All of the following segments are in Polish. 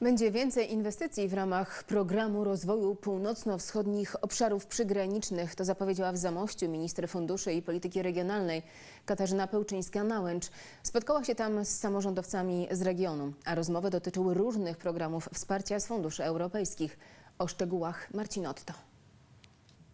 Będzie więcej inwestycji w ramach programu rozwoju północno-wschodnich obszarów przygranicznych. To zapowiedziała w Zamościu minister funduszy i polityki regionalnej Katarzyna Pełczyńska-Nałęcz. Spotkała się tam z samorządowcami z regionu, a rozmowy dotyczyły różnych programów wsparcia z funduszy europejskich. O szczegółach Marcin Otto.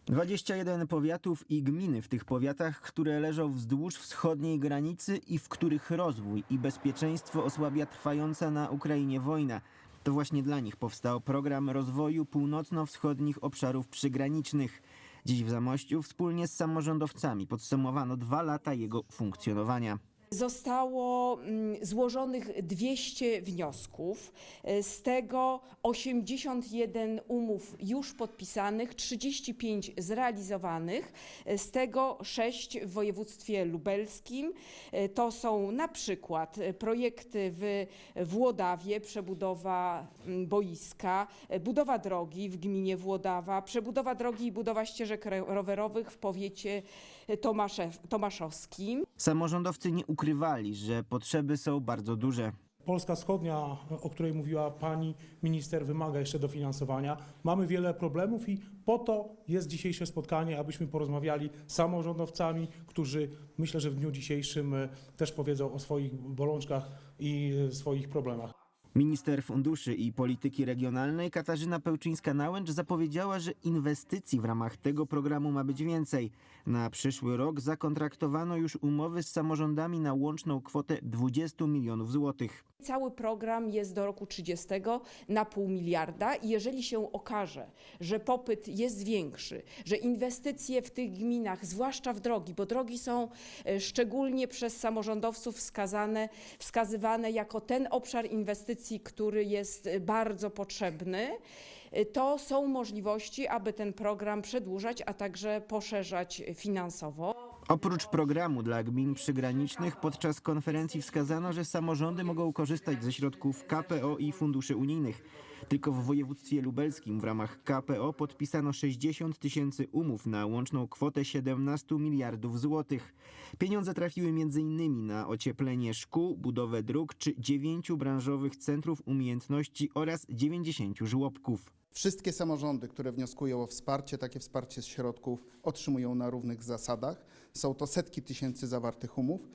21 powiatów i gminy w tych powiatach, które leżą wzdłuż wschodniej granicy i w których rozwój i bezpieczeństwo osłabia trwająca na Ukrainie wojna. To właśnie dla nich powstał program rozwoju północno-wschodnich obszarów przygranicznych. Dziś w Zamościu wspólnie z samorządowcami podsumowano dwa lata jego funkcjonowania. Zostało mm, złożonych 200 wniosków, e, z tego 81 umów już podpisanych, 35 zrealizowanych, e, z tego 6 w województwie lubelskim. E, To są na przykład projekty w Włodawie, przebudowa mm, boiska, budowa drogi w gminie Włodawa, przebudowa drogi i budowa ścieżek ro- rowerowych w powiecie tomaszowskim. Samorządowcy nie ukrywali, że potrzeby są bardzo duże. Polska Wschodnia, o której mówiła pani minister, wymaga jeszcze dofinansowania. Mamy wiele problemów i po to jest dzisiejsze spotkanie, abyśmy porozmawiali z samorządowcami, którzy myślę, że w dniu dzisiejszym e, też powiedzą o swoich bolączkach i e, swoich problemach. Minister Funduszy i Polityki Regionalnej Katarzyna Pełczyńska-Nałęcz zapowiedziała, że inwestycji w ramach tego programu ma być więcej. Na przyszły rok zakontraktowano już umowy z samorządami na łączną kwotę 20 milionów złotych. Cały program jest do roku 30 na pół miliarda i jeżeli się okaże, że popyt jest większy, że inwestycje w tych gminach, zwłaszcza w drogi, bo drogi są e, szczególnie przez samorządowców wskazane, wskazywane jako ten obszar inwestycji, który jest e, bardzo potrzebny, e, to są możliwości, aby ten program przedłużać, a także poszerzać finansowo. Oprócz programu dla gmin przygranicznych podczas konferencji wskazano, że samorządy mogą korzystać ze środków KPO i funduszy unijnych. Tylko w województwie lubelskim w ramach KPO podpisano 60 tysięcy umów na łączną kwotę 17 miliardów złotych. Pieniądze trafiły m.in. na ocieplenie szkół, budowę dróg czy dziewięciu branżowych centrów umiejętności oraz 90 żłobków. Wszystkie samorządy, które wnioskują o wsparcie, takie wsparcie z środków otrzymują na równych zasadach. Są to setki tysięcy zawartych umów.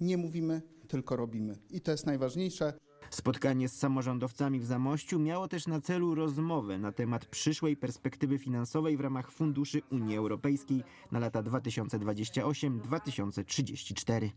Nie mówimy, tylko robimy. I to jest najważniejsze. Spotkanie z samorządowcami w Zamościu miało też na celu rozmowę na temat przyszłej perspektywy finansowej w ramach funduszy Unii Europejskiej na lata 2028-2034.